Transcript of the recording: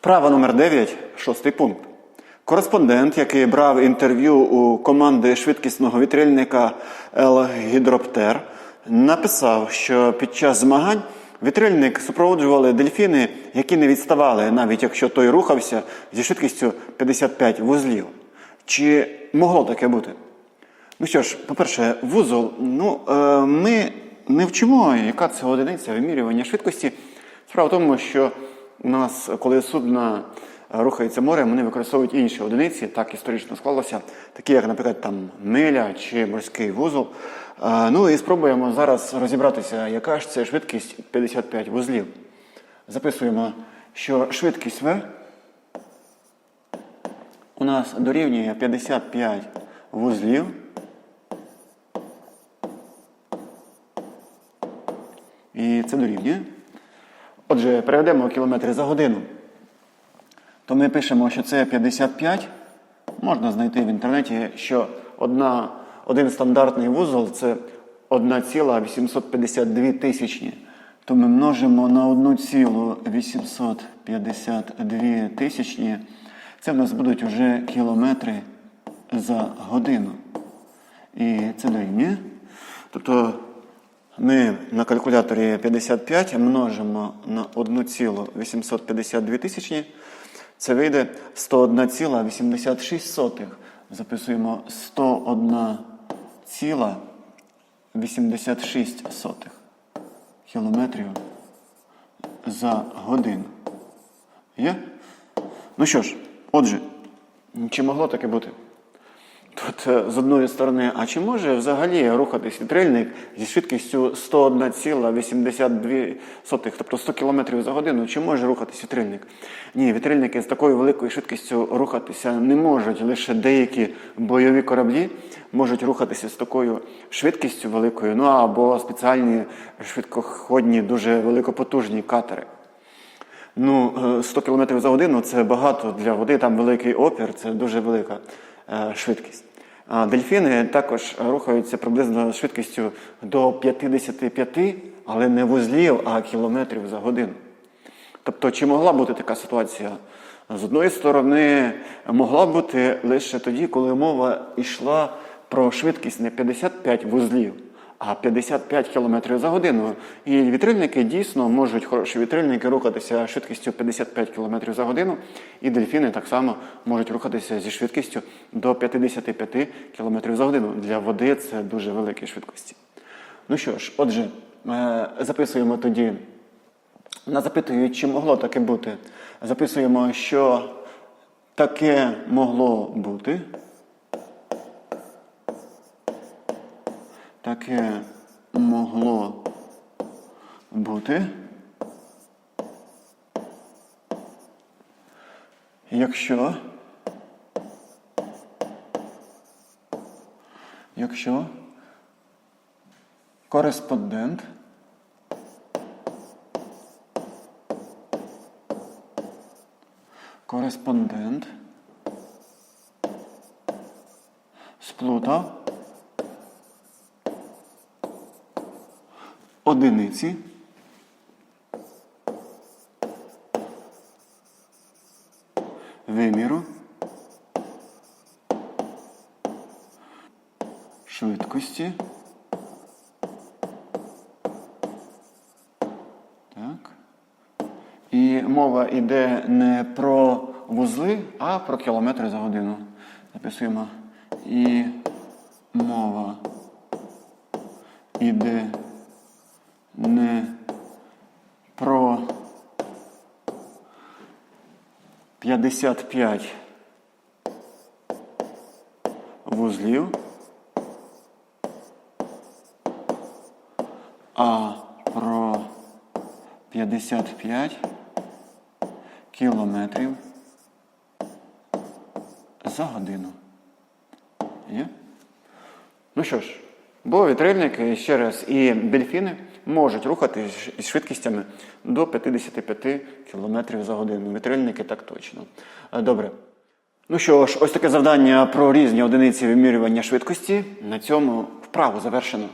Вправа номер 9, шостий пункт. Кореспондент, який брав інтерв'ю у команди швидкісного вітрильника Елгідроптер, написав, що під час змагань вітрильник супроводжували дельфіни, які не відставали, навіть якщо той рухався зі швидкістю 55 вузлів. Чи могло таке бути? Ну що ж, по-перше, вузол, ну, е, ми не вчимо, яка це одиниця вимірювання швидкості. Справа в тому, що у нас, коли судна рухається морем, вони використовують інші одиниці, так історично склалося, такі як, наприклад, там миля чи морський вузол. Е, Ну і спробуємо зараз розібратися, яка ж це швидкість 55 вузлів. Записуємо, що швидкість В у нас дорівнює 55 вузлів. І це дорівнює. Отже, переведемо кілометри за годину. То ми пишемо, що це 55. Можна знайти в інтернеті, що одна, один стандартний вузол це 1,852 тисячні. То ми множимо на 1,852 тисячні. Це в нас будуть вже кілометри за годину. І це дорівнює. Тобто ми на калькуляторі 55 множимо на 1,852 тисячні. Це вийде 101,86. Записуємо 101,86 кілометрів за годину. Є? Ну що ж, отже, чи могло таке бути? Тут е, з одної сторони, а чи може взагалі рухатись вітрильник зі швидкістю 101,82, тобто 100 км за годину, чи може рухатись вітрильник? Ні, вітрильники з такою великою швидкістю рухатися не можуть. Лише деякі бойові кораблі можуть рухатися з такою швидкістю великою, ну або спеціальні швидкоходні, дуже великопотужні катери. Ну, е, 100 км за годину це багато для води, там великий опір, це дуже велика е, швидкість. Дельфіни також рухаються приблизно швидкістю до 55, але не вузлів, а кілометрів за годину. Тобто, чи могла бути така ситуація? З одної сторони, могла бути лише тоді, коли мова йшла про швидкість не 55 вузлів, а 55 км за годину. І вітрильники дійсно можуть, хороші вітрильники, рухатися швидкістю 55 км за годину, і дельфіни так само можуть рухатися зі швидкістю до 55 км за годину. Для води це дуже великі швидкості. Ну що ж, отже, е, записуємо тоді. Нас запитують, чи могло таке бути. Записуємо, що таке могло бути. Таке могло бути. Якщо. Якщо кореспондент кореспондент сплутав одиниці виміру швидкості. Так. І мова йде не про вузли, а про кілометри за годину. Записуємо. І мова йде не про 55 вузлів, а про 55 кілометрів за годину. Є? Ну що ж, бо вітрильники, ще раз, і дельфіни можуть рухатись із швидкістями до 55 км за годину. Вітрильники так точно. Е, Добре. Ну що ж, ось таке завдання про різні одиниці вимірювання швидкості. На цьому вправу завершено.